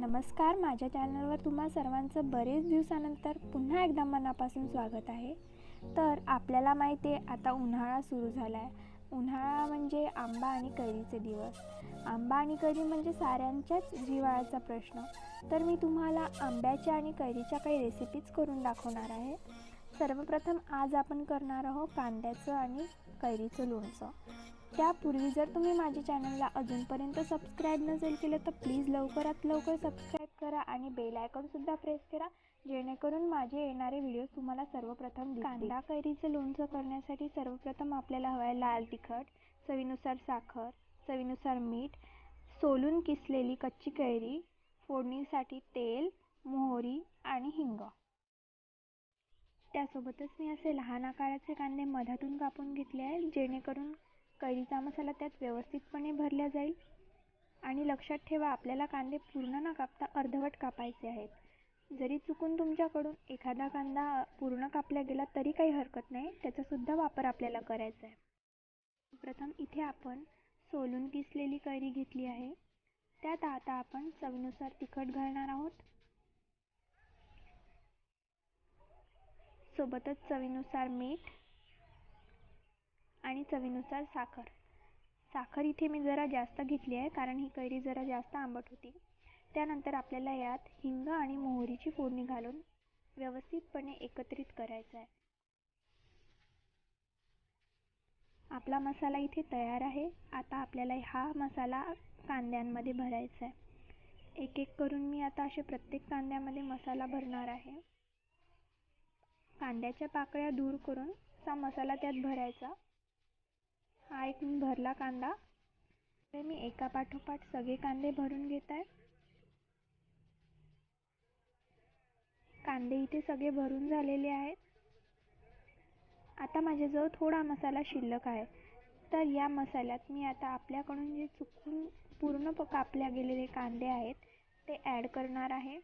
नमस्कार माझ्या चॅनलवर तुम्हा सर्वांचं बरेच दिवसानंतर पुन्हा एकदा मनापासून स्वागत आहे. तर आपल्याला माहिती आहे आता उन्हाळा सुरू झाला आहे उन्हाळा म्हणजे आंबा आणि कैरीचे दिवस. आंबा आणि कैरी म्हणजे साऱ्यांच्याच जिव्हाळ्याचा प्रश्न. तर मी तुम्हाला आंब्याच्या आणि कैरीच्या काही रेसिपीज करून दाखवणार आहे. सर्वप्रथम आज आपण करणार आहोत कांद्याचं आणि कैरीचं लोणचं. त्यापूर्वी जर तुम्ही माझ्या चॅनलला अजूनपर्यंत सबस्क्राईब नसेल केलं तर प्लीज लवकरात लवकर सबस्क्राईब करा आणि बेल आयकॉनसुद्धा प्रेस करा जेणेकरून माझे येणारे व्हिडिओज तुम्हाला सर्वप्रथम कांदा कैरीचं लोणचं करण्यासाठी सर्वप्रथम आपल्याला हवं आहे लाल तिखट चवीनुसार साखर चवीनुसार मीठ सोलून किसलेली कच्ची कैरी फोडणीसाठी तेल मोहरी आणि हिंग. त्यासोबतच मी असे लहान आकाराचे कांदे मधातून कापून घेतले आहे जेणेकरून कैरीचा मसाला त्यात व्यवस्थितपणे भरला जाईल. आणि लक्षात ठेवा आपल्याला कांदे पूर्ण न कापता अर्धवट कापायचे आहेत. जरी चुकून तुमच्याकडून एखादा कांदा पूर्ण कापला गेला तरी काही हरकत नाही त्याचासुद्धा वापर आपल्याला करायचा आहे. प्रथम इथे आपण सोलून किसलेली कैरी घेतली आहे. त्यात आता आपण चवीनुसार तिखट घालणार आहोत. सोबतच चवीनुसार मीठ आणि चवीनुसार साखर. साखर इथे मी जरा जास्त घेतली आहे कारण ही कैरी जरा जास्त आंबट होती. त्यानंतर आपल्याला यात हिंग आणि मोहरीची फोडणी घालून व्यवस्थितपणे एकत्रित करायचं आहे. आपला मसाला इथे तयार आहे. आता आपल्याला हा मसाला कांद्यांमध्ये भरायचा आहे. एक एक करून मी आता असे प्रत्येक कांद्यामध्ये मसाला भरणार आहे. कांद्याच्या पाकळ्या दूर करून असा मसाला त्यात भरायचा. हा एक मी भरला कांदा. ते मी एका पाठोपाठ सगळे कांदे भरून घेत आहे. कांदे इथे सगळे भरून झालेले आहेत. आता माझ्याजवळ थोडा मसाला शिल्लक आहे. तर या मसाल्यात मी आता आपल्याकडून जे चुकून पूर्ण प कापल्या गेलेले कांदे आहेत ते ॲड करणार आहे.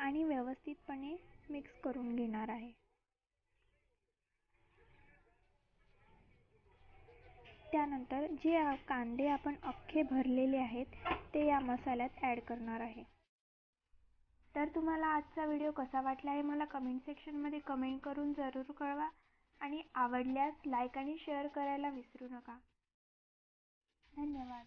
आणि व्यवस्थितपणे मिक्स करून घेणार आहे. त्यानंतर जे कांदे आपण अख्खे भरलेले आहेत ते या मसाल्यात ॲड करणार आहे. तर तुम्हाला आजचा व्हिडिओ कसा वाटला आहे मला कमेंट सेक्शनमध्ये कमेंट करून जरूर कळवा आणि आवडल्यास लाईक आणि शेअर करायला विसरू नका. धन्यवाद.